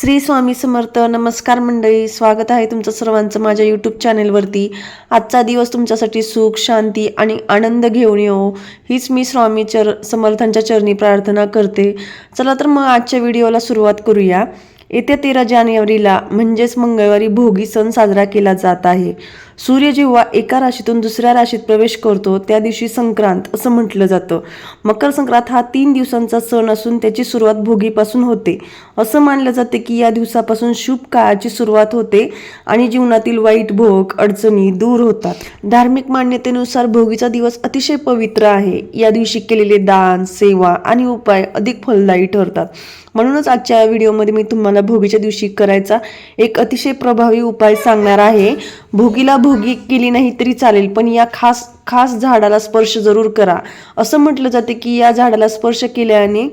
श्री स्वामी समर्थ नमस्कार मंडळी. स्वागत आहे तुमचं सर्वांचं माझ्या यूट्यूब चॅनेलवरती आजचा दिवस तुमच्यासाठी सुख शांती आणि आनंद घेऊन येऊ हीच मी स्वामी चर समर्थांच्या चरणी प्रार्थना करते. चला तर मग आजच्या व्हिडिओला सुरुवात करूया. येत्या तेरा जानेवारीला म्हणजेच मंगळवारी भोगी सण साजरा केला जात आहे. सूर्य जेव्हा एका राशीतून दुसऱ्या राशीत प्रवेश करतो त्या दिवशी संक्रांत असं म्हटलं जातं. मकर संक्रांत हा तीन दिवसांचा सण असून त्याची सुरुवात भोगीपासून होते. असं मानलं जाते की या दिवसापासून शुभ काळाची सुरुवात होते आणि जीवनातील वाईट भोग अडचणी दूर होतात. धार्मिक मान्यतेनुसार भोगीचा दिवस अतिशय पवित्र आहे. या दिवशी केलेले दान सेवा आणि उपाय अधिक फलदायी ठरतात. म्हणूनच आजच्या व्हिडिओमध्ये मी तुम्हाला भोगीच्या दिवशी करायचा एक अतिशय प्रभावी उपाय सांगणार आहे. भोगीला भोगी केली नाही तरी चालेल पण या खास खास झाडाला स्पर्श जरूर करा. असं म्हटलं जाते की या झाडाला स्पर्श केल्याने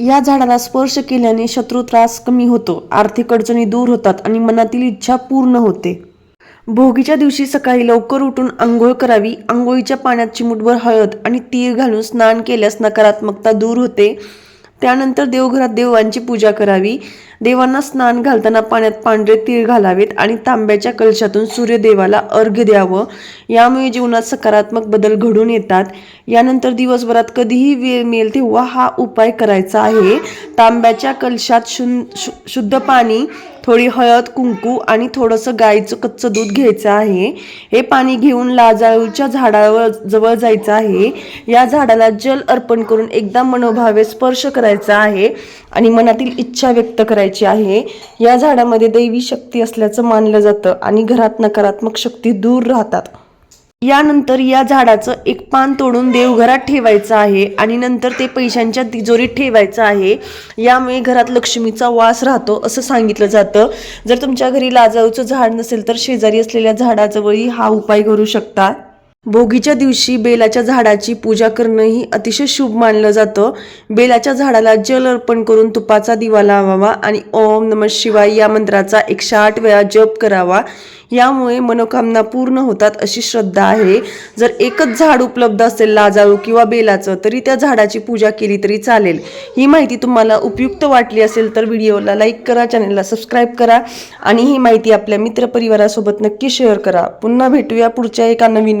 या झाडाला स्पर्श केल्याने शत्रू त्रास कमी होतो आर्थिक अडचणी दूर होतात आणि मनातील इच्छा पूर्ण होते. भोगीच्या दिवशी सकाळी लवकर उठून आंघोळ करावी आंघोळीच्या पाण्यात चिमुटभर हळद आणि तीळ घालून स्नान केल्यास नकारात्मकता दूर होते. त्यानंतर देवघरात देवांची पूजा करावी. देवांना स्नान घालताना पाण्यात पांढरे तीळ घालावेत आणि तांब्याच्या कलशातून सूर्यदेवाला अर्घ्य द्यावं. यामुळे जीवनात सकारात्मक बदल घडून येतात. यानंतर दिवसभरात कधीही वेळ मिळेल तेव्हा हा उपाय करायचा आहे. तांब्याच्या कलशात शुन शु शुद्ध पाणी थोडी हळद कुंकू आणि थोडंसं गाईचं कच्चं दूध घ्यायचं आहे. हे पाणी घेऊन लाजाळूच्या झाडावर जवळ जायचं आहे. या झाडाला जल अर्पण करून एकदा मनोभावे स्पर्श करायचा आहे आणि मनातील इच्छा व्यक्त करायची आहे. या झाडामध्ये दैवी शक्ती असल्याचं मानलं जातं आणि घरात नकारात्मक शक्ती दूर राहतात. यानंतर या झाडाचं एक पान तोडून देवघरात ठेवायचं आहे आणि नंतर ते पैशांच्या तिजोरीत ठेवायचं आहे. यामुळे घरात लक्ष्मीचा वास राहतो असं सांगितलं जातं. जर तुमच्या घरी लाजाळूचं झाड नसेल तर शेजारी असलेल्या झाडाजवळही हा उपाय करू शकता. भोगीच्या दिवशी बेलाच्या झाडाची पूजा करणंही अतिशय शुभ मानलं जातं. बेलाच्या झाडाला जल अर्पण करून तुपाचा दिवा लावावा आणि ओम नम शिवाय या मंत्राचा एकशे आठ वेळा जप करावा. यामुळे मनोकामना पूर्ण होतात अशी श्रद्धा आहे. जर एकच झाड उपलब्ध असेल लाजाळू किंवा बेलाचं तरी त्या झाडाची पूजा केली तरी चालेल. ही माहिती तुम्हाला उपयुक्त वाटली असेल तर व्हिडिओला लाईक करा चॅनलला सबस्क्राईब करा आणि ही माहिती आपल्या मित्रपरिवारासोबत नक्की शेअर करा. पुन्हा भेटूया पुढच्या एका नवीन